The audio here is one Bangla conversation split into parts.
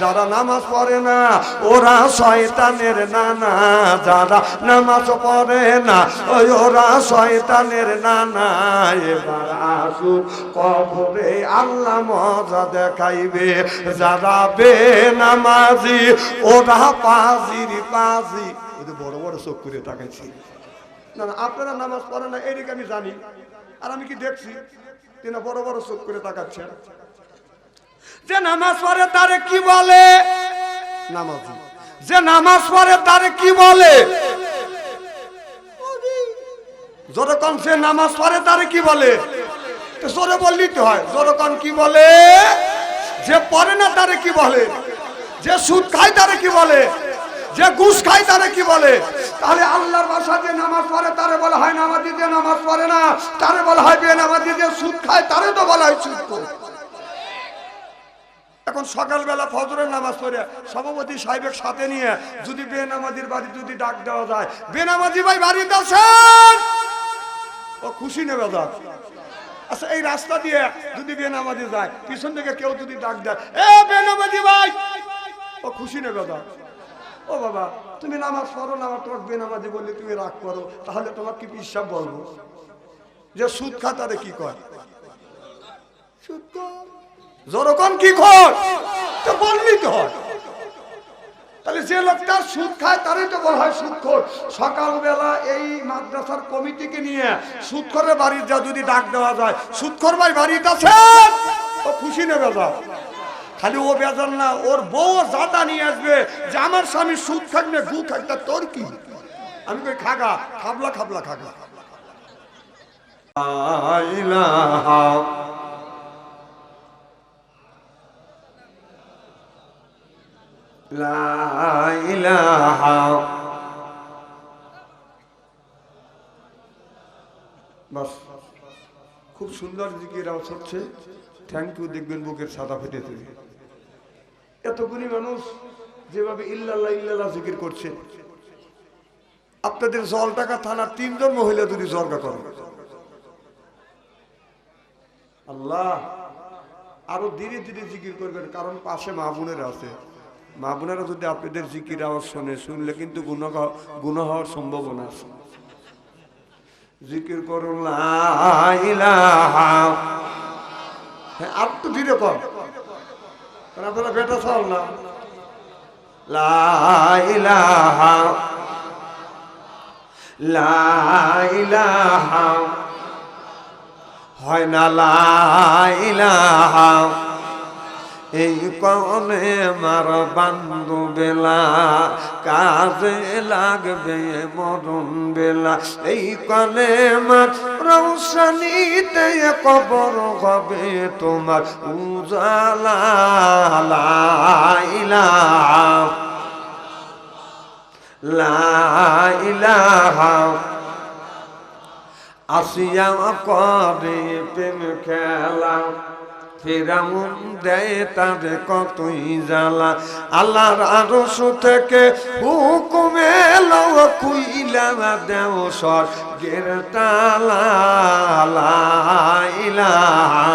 যারা নামাজ পড়ে না, ওরা শয়তানের নানা। যারা নামাজ পড়ে না, ওই ওরা শয়তানের নানা। এবার আসু কবরে আল্লাহ মজা দেখাইবে। যারা বে নামাজি ওরা পাজির পাজি। বড় বড় চোখ করে তাকাইছি। না না, আপনারা নামাজ পড়েন না, এদিকে আমি জানি। আর আমি কি দেখছি? তিনি বড় বড় চোখ করে তাকাচ্ছেন। যে নামাজ পড়ে তারে কি বলে? নামাজি। যে নামাজ পড়ে তারে কি বলে? যতক্ষণ সে নামাজ পড়ে তারে কি বলে? জোরে বললি তো হয়। যতক্ষণ কি বলে? যে পড়ে না তারে কি বলে? যে সুদ খায় তারে কি বলে? যে ঘুষ খায় তারে কি বলে? তাহলে আল্লাহর বাসা যে নামাজ পড়ে তারে বলা হয় নামাজি, যে নামাজ পড়ে না, তারে বলা হয় বে নামাজি যে সুদ খায় তারে তো বলা হয় সুদ করে এখন সকালবেলা ফজরের নামাজ পড়ে সভাপতি সাহেবের সাথে নিয়ে যদি বেনামাজির বাড়ি যদি ডাক দেওয়া যায়, বেনামাজি ভাই বাড়িতে আছেন ও খুশি নেবে দাও আচ্ছা এই রাস্তা দিয়ে যদি বেনামাজি যায়, পিছন থেকে কেউ যদি ডাক দেয়, এ বেনামাজি ভাই! ও খুশি নেবে দাও ও বাবা, তুমি নামাজ পড়ো না তোমার বেনামাজি বললে তুমি রাগ করো, তাহলে তোমার কি বিশ্বাস বলব? যে সুদ খাতারে কি কয়? সুদ কর যখন কি খোর তো বললি তো তাহলে যে লোকটা সুদ খায় তারই তো বলা হয় সুদখোর সকালবেলা এই মাদ্রাসার কমিটিকে নিয়ে সুদখোরের বাড়ির যা যদি ডাক দেওয়া যায় সুদখোর ভাই বাড়িতে আছেন ও খুশি নেবে যা খালি ও বেজার না, ওর বউ জাতা নিয়ে আসবে যে আমার স্বামী সুদ না, গু তা তোর কি? আমি কই, খাগা, খাবলা খাবলা খাগা ইলাহা লা ইলাহা বাস। খুব সুন্দর জিকির আওয়াজ হচ্ছে। থ্যাংক ইউ দেখবেন বুকের সাদা ফেটে তুলে এতগুলি মানুষ যেভাবে ইল্লাল্লাহ ইল্লাল্লাহ জিকির করছে। আপনাদের জলটাকা থানার তিনজন মহিলা দুটি জলকা করে। আল্লাহ, আরও ধীরে ধীরে জিকির করবেন, কারণ পাশে মা বোনেরা আছে। মা বোনেরা যদি আপনাদের জিকির আওয়াজ শোনে, শুনলে কিন্তু গুণ গুণ হওয়ার সম্ভাবনা আছে। জিকির করুন হ্যাঁ আর তো ধীরে কর। কারণ আপনারা বেটা চাল না। লা ইলাহা। হয় না লা ইলাহা। এই কনে মার বান্ধু বেলা, কাজে লাগবে মরণ বেলা। এই কনে মার রৌশনীতে কবর হবে তোমার, উজালা লাইলাহা। আসিয়া করে প্রেম খেলা। ফেরাউন দেয় তাদের কতই জ্বালা। আল্লাহর আরস থেকে হুকুমে এলো কুইলা দেও সর গের তালা ইলাহা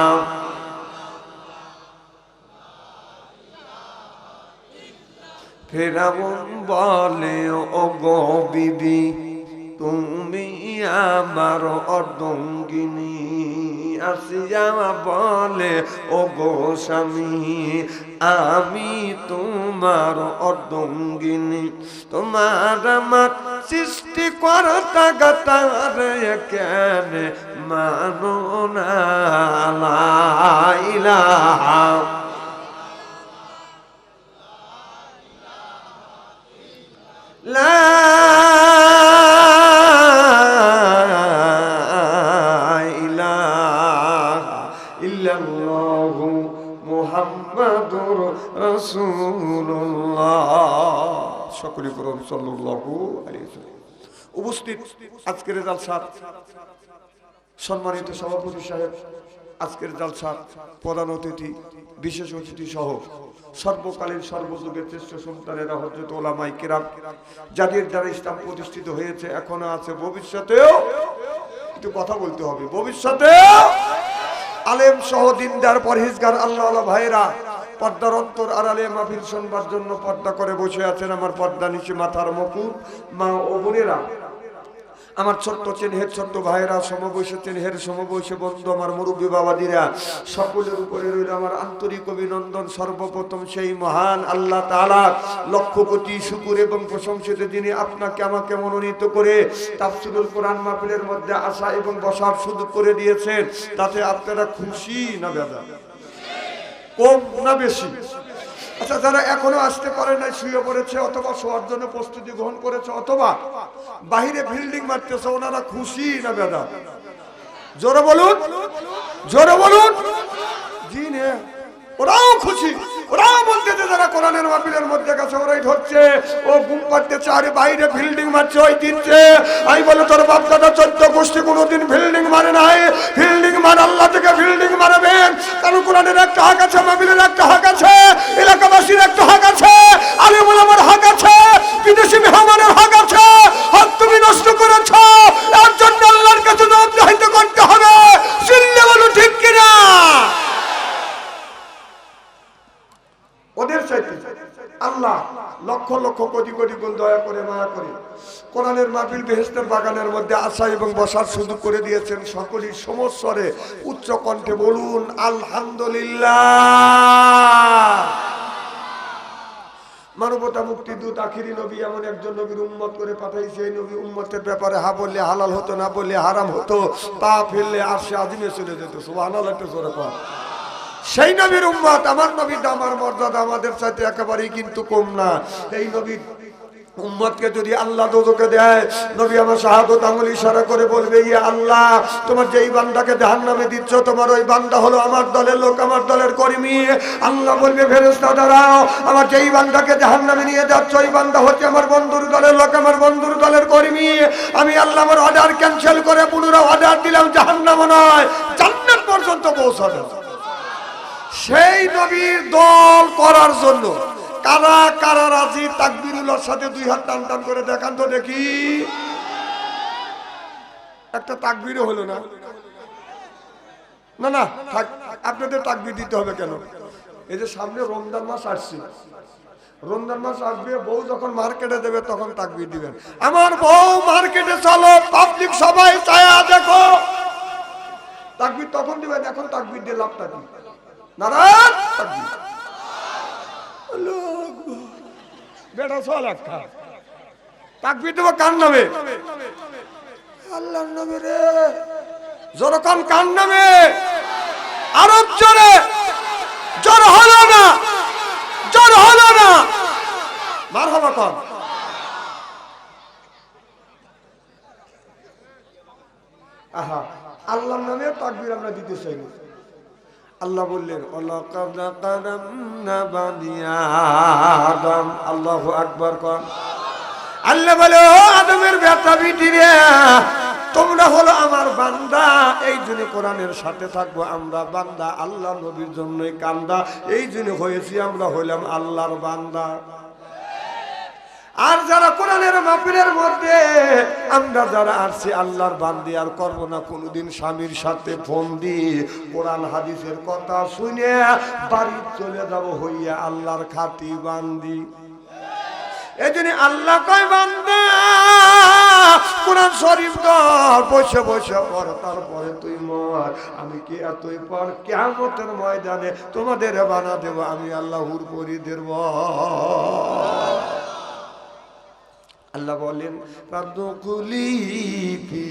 ফেরাউন বলে ও গো বিবি তুমি আমার অর্দঙ্গিনী আসিয়া বলে ও গো স্বামী, আমি তোমার অর্দঙ্গিনী তোমার আমার সৃষ্টি করতা গাতার কেন মানো না ইলাহা আজকের জালসার সম্মানিত সভাপতি সাহেব, আজকের জালসার প্রধান অতিথি, বিশেষ অতিথি সহ সর্বকালীন সর্বযুগের শ্রেষ্ঠ সন্তানেরা ওলামাই কিরাম যাদের দ্বারা ইসলাম প্রতিষ্ঠিত হয়েছে, এখনও আছে ভবিষ্যতেও। কথা বলতে হবে ভবিষ্যতে আলেম সহ দিনদার, পরহেজগার আল্লাহ ভাইরা পর্দার অন্তর আড়ালে মাহফিল শুনবার জন্য পর্দা করে বসে আছেন আমার পর্দা নিচে মাথার মুকুট, মা ও বোনেরা। আমার ছোট্ট চেনহের ছোট্ট ভাইয়েরা, সমবয়সে চেনহের সমবয়সে বন্ধু, আমার মুরব্বী বাবাদিরা, সকলের উপরে রইল আমার আন্তরিক অভিনন্দন। সর্বপ্রথম সেই মহান আল্লাহ তাআলা লক্ষ কোটি শুকুর এবং প্রশংসিত যিনি আপনাকে আমাকে মনোনীত করে তাফসিরুল কোরআন মাহফিলের মধ্যে আসা এবং বসার সুযোগ করে দিয়েছেন, তাতে আপনারা খুশি না বেদা? কম না বেশি? আচ্ছা যারা এখনও আসতে পারে নাই, শুয়ে পড়েছে, অথবা শোয়ার জন্য প্রস্তুতি গ্রহণ করেছে, অথবা বাহিরে ফিল্ডিং মারতেছে, ওনারা খুশি না বেদা? জোরে বলুন জোরে বলুন। জি ওরাও খুশি। ওরাও বলতেছে যারা কোরআনের মাহফিলের মধ্যে গেছে, ওরাই ধরছে। ও ঘুম পাড়তেছে আরে বাইরে বিল্ডিং মারছে, ওই দিচ্ছে। আমি বলে তোর বাপ দাদা চোদ্দ গোষ্ঠী কোনোদিন বিল্ডিং মারে নাই। বিল্ডিং মার, আল্লাহ থেকে বিল্ডিং মারাবেন। কারণ কোরআনের একটা হাক আছে, মাহফিলের একটা হাক আছে, এলাকাবাসীর একটা হাক আছে আলিম ওলামার হাক আছে, বিদেশি মেহমানের হাক আছে। হক তুমি নষ্ট করেছ, এর জন্য আল্লাহর কাছে জবাবদিহিত করতে হবে চিল্লে বলো ঠিক কিনা ওদের চাইতে আল্লাহ লক্ষ লক্ষ কোটি কোটি গুণ দয়া করে, মায়া করে। কোরআনের মাহফিল বেহেস্তের বাগানের মধ্যে আসা এবং বসার সুযোগ করে দিয়েছেন সকলেই। সমস্বরে উচ্চ কণ্ঠে বলুন, আলহামদুলিল্লাহ। মানবতা মুক্তি দূত আখিরি নবী, এমন একজন নবীর উম্মত করে পাঠাইছে। এই নবী উম্মতের ব্যাপারে হা বললে হালাল হতো, না বললে হারাম হতো পা ফেললে আর সে আজিমে চলে যেত। সুবহানাল্লাহ, একটা জোরে কর সেই নবীর উম্মত, আমার নবীর দাম আর মর্যাদা আমাদের সাথে একেবারেই কিন্তু কম না। এই নবীর উম্মতকে যদি আল্লাহ দোজকে দেয়, নবী আমার শাহাদত আঙুল ইশারা করে বলবে ইয়ে আল্লাহ, তোমার যেই বান্দাকে জাহান নামে দিচ্ছ, তোমার ওই বান্দা হলো আমার দলের লোক, আমার দলের কর্মী। আল্লাহ বলবে ফেরেস্তা দাঁড়াও, আমার যেই বান্দাকে জাহান নামে নিয়ে যাচ্ছ, ওই বান্দা হচ্ছে আমার বন্ধুর দলের লোক, আমার বন্ধুর দলের কর্মী। আমি আল্লাহ আমার অর্ডার ক্যান্সেল করে পুনরায় অর্ডার দিলাম জাহান নাম নয়, জান্নাত পর্যন্ত পৌঁছাবে। সেই নবীর দল করার জন্য। কারা কারা রাজি? তাকবিরুল্লাহর সাথে দুই হাত টান টান করে দেখান তো দেখি। একটা তাকবিরও হলো না। না না আপনাদের তাকবির দিতে হবে কেন? এই যে সামনে রমজান মাস আসছে। রমজান মাস আসবে, বউ যখন মার্কেটে দেবে তখন তাকবির দিবেন। আমার বউ মার্কেটে চলো, পাবলিক সবাই ছায়া দেখো। তাকবির তখন দিবেন, এখন তাকবির দিয়ে লাভটা কি? নারায়ণ। বেটা তাকবির দেবো কার নামে? আল্লাহর নামে রে। জোরকম কার নামে? আরব জোরে। জোর হলো না। জোর হলো না। মার হবা কম আহা আল্লাহর নামে তাকবির আমরা দিতে চাই না আল্লাহ বললেন আল্লাহ আকবর কর আল্লাহ বলে, ও আদমের ব্যথা বিটিরে তোমরা হলো আমার বান্দা। এই জন্য কোরআনের সাথে থাকব আমরা বান্দা, আল্লাহ নবীর জন্যই কান্দা। এই জন্য হয়েছি আমরা হইলাম আল্লাহর বান্দা। আর যারা কোরআনের মাহফিলের মধ্যে, আমরা যারা আসছি আল্লাহর বান্দি আর করব না। কোনোদিন স্বামীর সাথে ফোন দি কোরআন, হাদিসের কথা শুনে বাড়ি চলে যাব হইয়া আল্লাহর খাতি বান্দি। এই আল্লাহ কয়, বান্দা, কোরআন শরীফ ধর, বসে বসে পর তারপরে তুই মর। আমি কি এতই পর কেমতের ময়দানে তোমাদের বানা দেব? আমি আল্লাহর করি দেব আল্লাহ বলেন রাদুকুলি ফি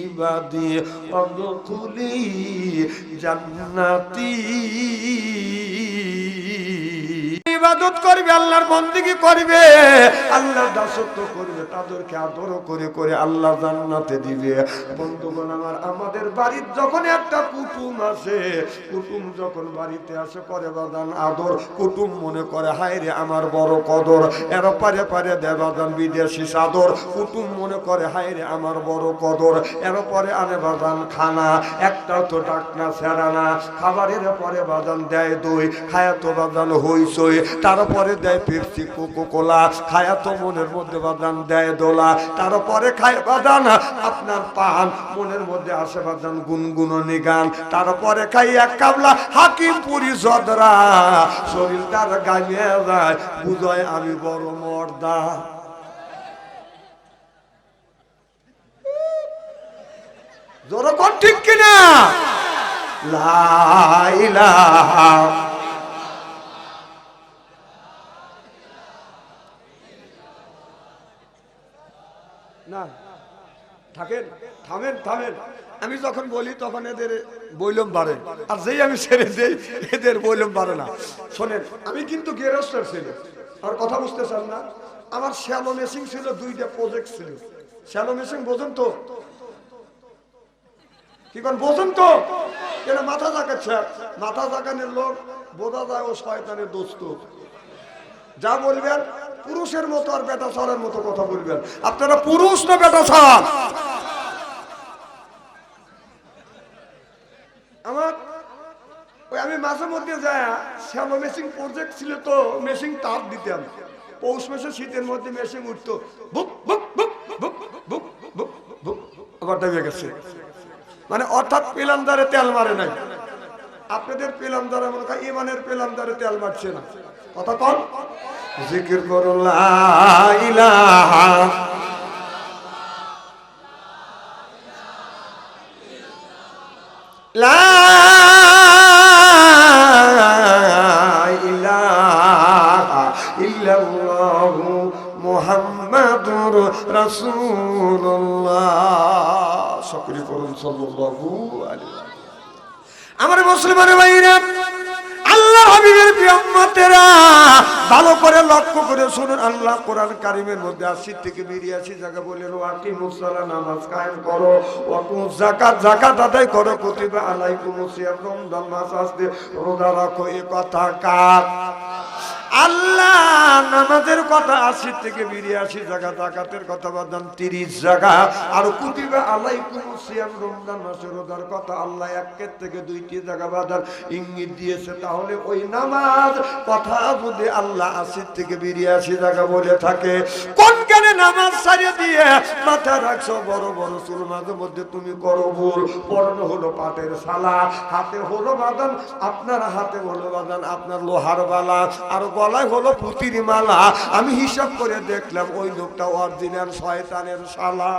ইবাদি পাদকুলি জান্নাতি। ইবাদত করবে, আল্লাহর বন্দিগি করবে। আল্লাহর দাসত্ব করবে, তাদেরকে আদর করে করে আল্লাহ জান্নাতে দিবে। বন্ধুগণ আমার, আমাদের বাড়ির যখন একটা কুটুম আসে কুটুম যখন বাড়িতে আসে, করে বাদান আদর, কুটুম মনে করে, হায় রে আমার বড় কদর। এর পারে পারে দেবাদান বিদেশি সাদর কুটুম মনে করে, হায় রে আমার বড় কদর। এর পরে আনে বাদান খানা, একটাও তো ডাকনা সেরা না। খাবারের পরে বাদান দেয় দই, খায়া তো বাদান হইসই তারপরে দেয় পেপসি কোকো কোলা খায়া তো মনের মধ্যে বাদান দেয় দোলা। তারপরে খায় বাদান আপনার পান, মনের মধ্যে আসে বাদান গুনগুননি গান তারপরে খাই এক কাবলা হাকিম পুরি জদরা। শরীর তার গাইয়ে যায়, বুঝয় আমি বড় মর্দা। জোরকন ঠিক কিনা? লাইলা না। থাকেন, থামেন থামেন। আমি যখন বলি তখন এদের বইলম বাড়ে। আর যেই আমি ছেড়ে দেই, এদের বইলম বাড়ে না। শোনেন, আমি কিন্তু গেরস্টার ছিল। আর কথা বুঝতে চান না? আমার শ্যালো মেশিন ছিল, দুইটা প্রজেক্ট ছিল। শ্যালো মেশিন বোঝেন তো? কি কোন, বোঝেন তো? কেন মাথা জাগাচ্ছে মাথা জাগানোর লোক বোঝা যায় ও শয়তানের দোস্ত। যা বলবেন পুরুষের মতো আর বেটা ছাড়ের মতো কথা বলবেন। আপনারা পুরুষ না বেটা ছাড় আমার ওই আমি মাঝে মধ্যে যায় শ্যালো মেশিন প্রজেক্ট ছিল তো, মেশিন তার দিতাম। পৌষ মাসে শীতের মধ্যে মেশিন উঠতো। বুক বুক বুক বুক বুক বুক বুক আবার দাবিয়ে গেছে। মানে অর্থাৎ পেলামদারে তেল মারে নাই। আপনাদের পেলামদারে মনে হয় ইমানের পেলামদারে তেল মারছে না। কথা কন। জিকির করুন লা ইলাহা লা ইলাহা ইল্লাল্লাহু মুহাম্মাদুর রাসূলুল্লাহ। সকলে পড়ুন সাল্লাল্লাহু আলাইহি আমার মুসলমানের ভাইরা হাবিবের বিয়ম্মতেরা ভালো করে লক্ষ্য করে শুনুন, আল্লাহ কোরআন কারিমের মধ্যে আশি থেকে বিরিয়াশি জায়গা বলে ওয়াকি মুসালা নামাজ কায়েম করো ওয়াকু জাকাত জাকাত আদায় করো, কুতিবা আলাইকুম সিয়াম, রমজান মাস আসতে রোজা রাখো, এ কথা কার? আল্লাহ নামাজের কথা আশি থেকে বিরিয়াশি জায়গা, জাকাতের কথা তিরিশ জায়গা। আর রমজান রোজার কথা আল্লাহ একের থেকে দুইটি জায়গা ইঙ্গিত দিয়েছে। তাহলে ওই নামাজ কথা আল্লাহ আশি থেকে জায়গা বলে থাকে কোন কেন নামাজ সারিয়ে দিয়ে মাথা রাখছো, বড় বড় চুল মাঝে মধ্যে তুমি করো ভুল। পরনে হলো পাটের সালা, হাতে হলো বাদান আপনার হাতে হলো বাদান আপনার লোহার বালা, আর গলায় হলো পুতির মালা। আমি হিসাব করে দেখলাম ওই লোকটা অরিজিনাল শয়তানের শালা।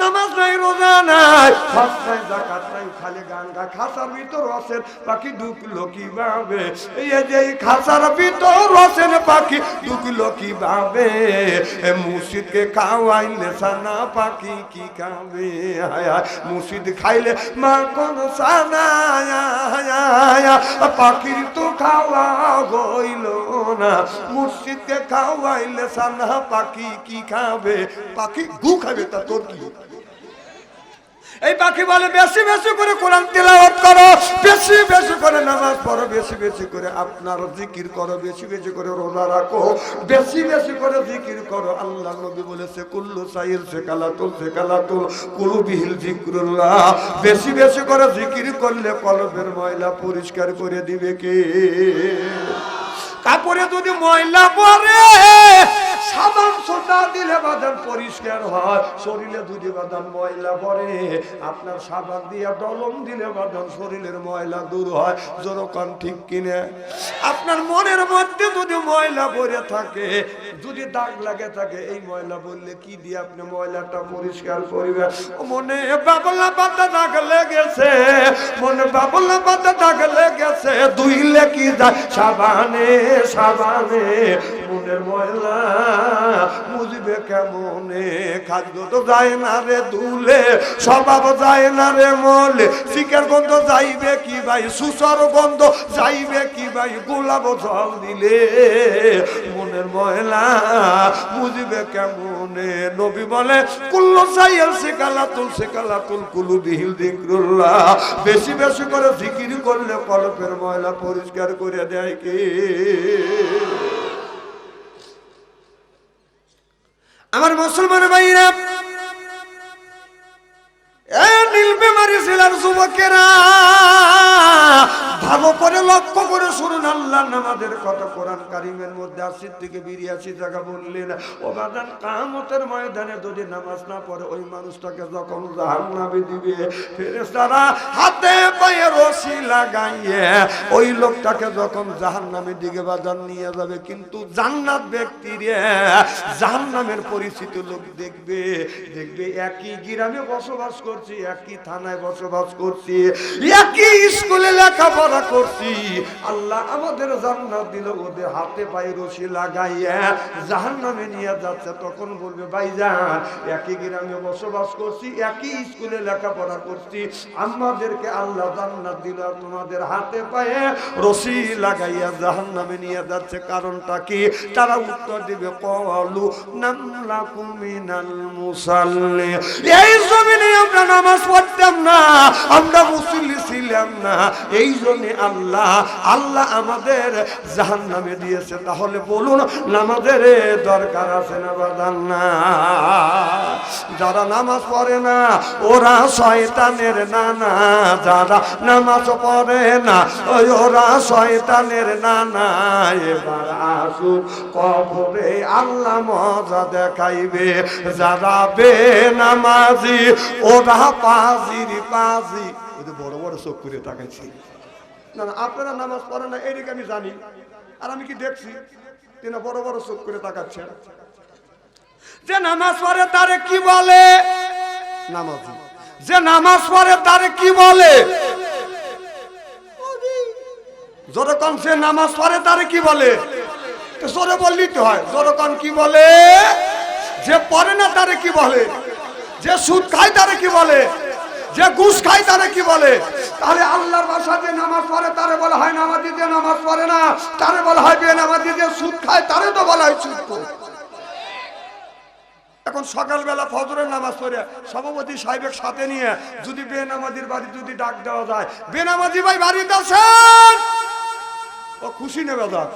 নামাজ নাই, রোজা নাই। হজ নাই, জাকাত নাই, খালি গান গা খাসার ভিতর রসের পাখি ঢুকলো কীভাবে? এই যে খাসার ভিতর রসের পাখি, ঢুকলো কীভাবে? এ মুর্শিদকে খাওয়াইলে সানা পাখি কি খাবে? হায় মুর্শিদ খাইলে মা কোন সানা? পাখির তো খাওয়া হইল না। মুর্শিদকে খাওয়াইলে সানা পাখি কি খাবে? পাখি গু খাবে, তা তোর কি? এই পাখি বলে, বেশি বেশি করে কোরআন তেলাওয়াত করো। বেশি বেশি করে নামাজ পড়ো, বেশি বেশি করে আপনার জিকির করো, বেশি বেশি করে রোজা রাখো, বেশি বেশি করে জিকির করো। আল্লাহ নবী বলেছে, কুল্লু সাইল সে কালাতুল সে কালাতুল কুলু বিহিল জিক্রুল্লাহ। বেশি বেশি করে জিকির করলে কলবের ময়লা পরিষ্কার করে দিবে কে? কাপড়ে যদি ময়লা পরে সাবান সোটা দিলে বাদান পরিষ্কার হয়, শরীরে যদি বাদান ময়লা পরে আপনার সাবান দিয়ে ডলম দিলে বাদান শরীরের ময়লা দূর হয়। যেরকম ঠিক কিনে? আপনার মনের মধ্যে যদি ময়লা পরে থাকে, যদি দাগ লাগে থাকে, এই ময়লা বললে কি দিয়ে আপনি ময়লাটা পরিষ্কার করবেন? মনে বাবলা পাতা দাগ লেগেছে, মনে বাবলা পাতা দাগ লেগেছে দুইলে কি যায়? সাবানে সাবানে মনের ময়লা বুঝবে কেমনে? খাদ্য তো যায় না রে দুলে, স্বভাব যায় না রে মলে। শিকার গন্ধ যাইবে কি ভাই? সুসর গন্ধ যাইবে কি ভাই? গোলাপ জল দিলে মনের ময়লা বুঝবে কেমনে? নবী বলে, কুল্লো সাইয়াল সেকালা তুল সেকালা তুল কুলু বিহিল দিকরুল্লাহ বেশি বেশি করে জিকির করলে কলপের ময়লা পরিষ্কার করে দেয় কে? আমার মুসলমান ভাইরা এ নীল বেমারি জেলার যুবকেরা ভালো লক্ষ্য করে শুনুন, আল্লাহ কোরআন কারিমের মধ্যে থেকে বললেন ও বাদান কামতের ময়দানে যদি নামাজ না পড়ে, ওই মানুষটাকে যখন জাহান্নামে দিবে, ফেরেশতারা হাতে পায়ে রশি লাগাইয়ে ওই লোকটাকে যখন দিকে বাজার নিয়ে যাবে, কিন্তু জান্নাত ব্যক্তি রে, জাহান্নামের পরিচিত লোক দেখবে দেখবে একই গ্রামে বসবাস করছি, একই থানায় বসবাস করছি, একই স্কুলে লেখাপড়া করছি। আল্লাহ আমাদের জান্নাত দিল, ওদের হাতে পায়ে রশি লাগাইয়া জাহান্নামে নিয়ে যাচ্ছে। তখন বলবে, ভাইজান, একই গ্রামে বসবাস করছি, একই স্কুলে লেখাপড়া করছি। আমাদেরকে আল্লাহ জান্নাত দিল তোমাদের হাতে পায়ে রশি লাগাইয়া জাহান্নামে নিয়ে যাচ্ছে। কারণটা কি? তারা উত্তর দিবে, কলু নামলাকুম মিনাল মুসাল্লি। এই জমিনে আমরা নামাজ পড়তাম না, আমরা মুসল্লি ছিলাম না। এই জন্য আল্লাহ আল্লাহ আমাদের জাহান্নামে দিয়েছে। তাহলে বলুন, নামাজের দরকার আছে না বাদান না? যারা নামাজ পড়ে না, ওরা শয়তানের নানা। যারা নামাজ পড়ে না, ওই ওরা শয়তানের নানা। এবার আসুক কবরে আল্লাহ মজা দেখাইবে। যারা বে নামাজি ওরা পাজির পাজি। বড় বড় চোখ করে তাকাইছি। না না, আপনারা নামাজ পড়েন না এদিকে আমি জানি। আর আমি কি দেখছি? তিনি বড় বড় চোখ করে তাকাচ্ছেন। যে নামাজ পড়ে তারে কি বলে? নামাজ। যে নামাজ পড়ে তারে কি বলে? যতক্ষণ সে নামাজ পড়ে তারে কি বলে? জোরে বললেই তো হয়। যতক্ষণ কি বলে? যে পড়ে না তারে কি বলে? যে সুদ খায় তারে কি বলে? যে ঘুষ খায় তারে কি বলে? তাহলে আল্লাহর বাসা যে নামাজ পড়ে, তারে বলা হয় নামাজি যে নামাজ পড়ে না। তারে বলা হয় বে নামাজি যে সুদ খায়, তারে তো বলা হয় সুদ। এখন সকালবেলা ফজরের নামাজ পড়ে, সভাপতি সাহেবের সাথে নিয়ে যদি বেনামাজির বাড়ি যদি ডাক দেওয়া যায়, বেনামাজি ভাই, বাড়িতে আছেন ও খুশি নেবে দাও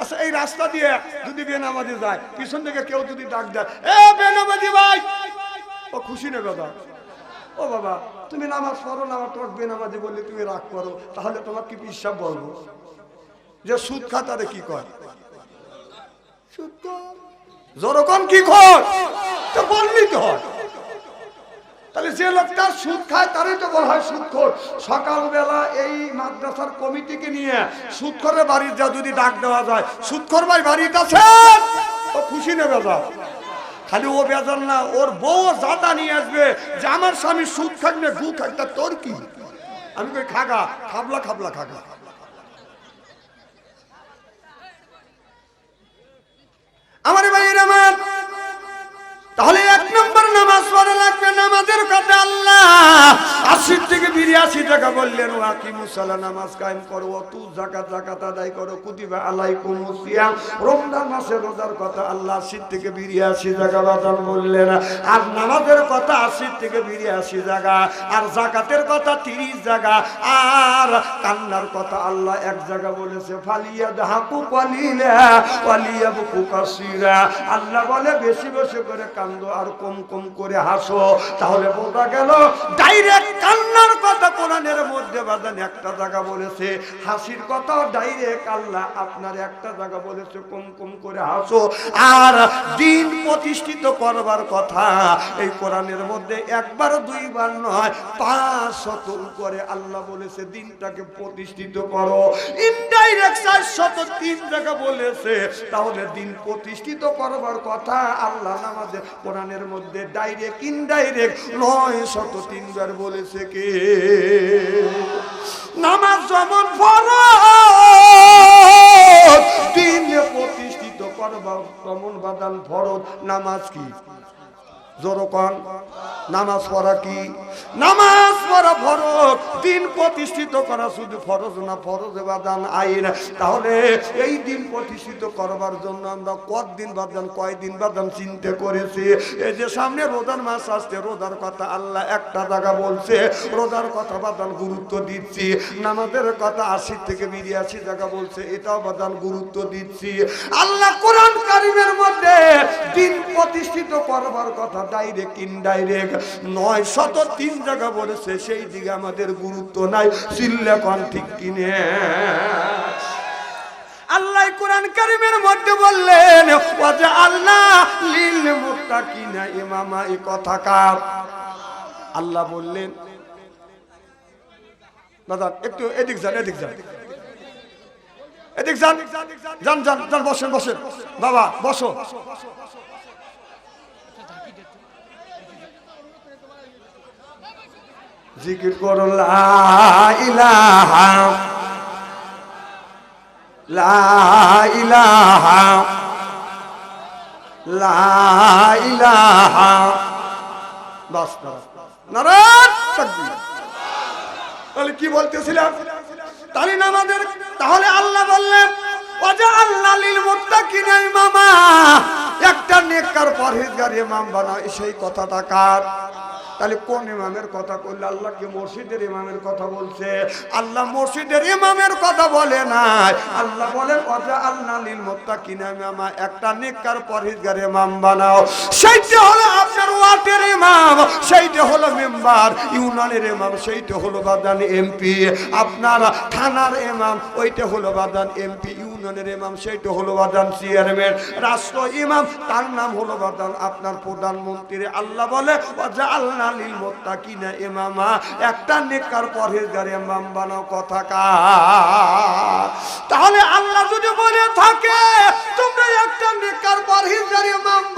আচ্ছা এই রাস্তা দিয়ে যদি বেনামাজি যায়, পিছন থেকে কেউ যদি ডাক দেয়, এ বেনামাজি ভাই! ও খুশি নেবে দাও ও বাবা, তুমি নামাজ পড়ো না আমার তোমার বেনামাজি বললে তুমি রাগ করো, তাহলে তোমার কি বিশ্বাস বলব? যে সুদ খাতারে কি কয়? সুদ কর কি কর তো বললি তো হয়। তাহলে যে লোকটা সুদ খায়, তারই তো বলা হয় সুদখোর সকালবেলা এই মাদ্রাসার কমিটিকে নিয়ে সুদখোরের বাড়ির যা যদি ডাক দেওয়া যায় সুদখোর ভাই বাড়িতে আছেন? ও খুশি নেবে যা। খালি ও বেজার না, ওর বউ জাতা নিয়ে আসবে। যে আমার স্বামী খাক না গু তা তোর কি? আমি খাগা, খাবলা খাবলা, খাগা। টাকা বললেন নামাজ কায়েম করো তু জাকাত জাকাত আদায় করো রমজান মাসে রোজার কথা আল্লাহ থেকে বিরিয়াশি বাজান বললেন। আর নামাজের কথা থেকে বিরিয়াশি জায়গা আর জাকাতের কথা তিরিশ জায়গা আর কান্নার কথা আল্লাহ এক জায়গা বলেছে ফালিয়া হাকু পালিলা পালিয়া বুকু কাসিরা। আল্লাহ বলে, বেশি বেশি করে কান্দো আর কম কম করে হাসো। তাহলে বোঝা গেল, ডাইরেক্ট কান্নার কথা কোরআনের মধ্যে বাদান, একটা জায়গা বলেছে, হাসির কথা ডাইরেক্ট আল্লাহ আপনার একটা জায়গা বলেছে, কম কম করে হাসো। আর দিন প্রতিষ্ঠিত করবার কথা, এই কোরআনের মধ্যে একবার দুইবার নয়, পাঁচ শত উপরে আল্লাহ বলেছে, দিনটাকে প্রতিষ্ঠিত করো। ইনডাইরেক্ট চার শত তিন জায়গা বলেছে, তাহলে দিন প্রতিষ্ঠিত করবার কথা আল্লাহ আমাদের কোরআনের মধ্যে ডাইরেক্ট ইনডাইরেক্ট নয় শত তিনবার বলেছে কে? নামাজ যেমন ফরজ দিনে প্রতিষ্ঠিত করবা তেমন বাদান ফরজ নামাজ কি? জোরকন নামাজ পড়া কি? নামাজ পড়া ফরজ। দিন প্রতিষ্ঠিত করা শুধু ফরজ না, ফরজ বাদান আইন। তাহলে এই দিন প্রতিষ্ঠিত করবার জন্য আমরা কতদিন বাদান, কয়দিন বাদান চিন্তা করেছি? এই যে সামনে রোজার মাস আসছে, রোজার কথা আল্লাহ একটা জায়গা বলছে, রোজার কথা বাদান গুরুত্ব দিচ্ছি। নামাজের কথা আশি থেকে বিরিয়াশি জায়গা বলছে, এটাও বাদান গুরুত্ব দিচ্ছি। আল্লাহ কোরআন কারিমের মধ্যে দিন প্রতিষ্ঠিত করবার কথা ডাইরেক্ট ইনডাইরেক্ট নয় শত তিন জায়গা বলেছে, সেই দিকে আমাদের গুরুত্ব নাই, চিল্লে ঠিক কিনে। আল্লাহ কোরআন কারিমের মধ্যে বললেন আল্লাহ লিল মুত্তাকিনা, ইমামা এই কথা কার? আল্লাহ বললেন, দাদা, একটু এদিক যান এদিক যান। এদিক যান যান যান যান, বসেন বসেন। বাবা, বসো। জিকির করো তাহলে কি বলতেছিলাম? তাহলে আমাদের তাহলে আল্লাহ বললেন ওজা আল্লাহ লিল মুত্তাকিনা একটা নেককার পরহেজগার ইমাম বানায়, সেই কথাটা কার? তাহলে কোন ইমামের কথা করলে আল্লাহ কি মসজিদের ইমামের কথা বলছে? আল্লাহ মসজিদের ইমামের কথা বলে নাই। আল্লাহ বলেন ওজা আল্লাহ লিল মুত্তাকিনা ইমামা, একটা নেককার পরহেজগার ইমাম বানাও। সেইটা হলো আপনার ওয়ার্ডের ইমাম, সেইটা হলো মেম্বার, ইউনিয়নের ইমাম, সেইটা হলো বাদান এমপি। আপনার থানার ইমাম, ওইটা হলো বাদান এমপি। ইউনিয়নের ইমাম, সেইটা হলো বাদান চেয়ারম্যান। রাষ্ট্র ইমাম, তার নাম হলো বাদান আপনার প্রধানমন্ত্রী। আল্লাহ বলে ওজা আল্লাহ লিল একটা বানাও কথা তাহলে আল্লাহ যদি বলে থাকে, তোমরা একটা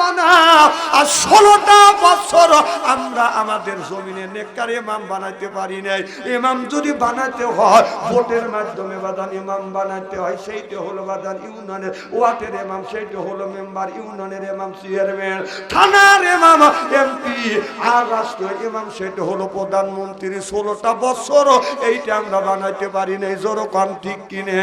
বানাও, আর ষোলোটা বছর আমরা আমাদের জমিনে নেককার ইমাম বানাইতে পারি নাই। ইমাম যদি বানাইতে হয়, ভোটের মাধ্যমে বাদান ইমাম বানাইতে হয়, সেইটা হলো বাদান ইউনিয়নের ওয়ার্ডের ইমাম, সেইটা হলো মেম্বার ইউনিয়নের ইমাম চেয়ারম্যান। থানার ইমাম, এমপি আর রাষ্ট্র ইমাম সেটা হলো প্রধানমন্ত্রী ষোলোটা বছর। এইটা আমরা বানাইতে পারি নাই জোর কম ঠিক কিনে?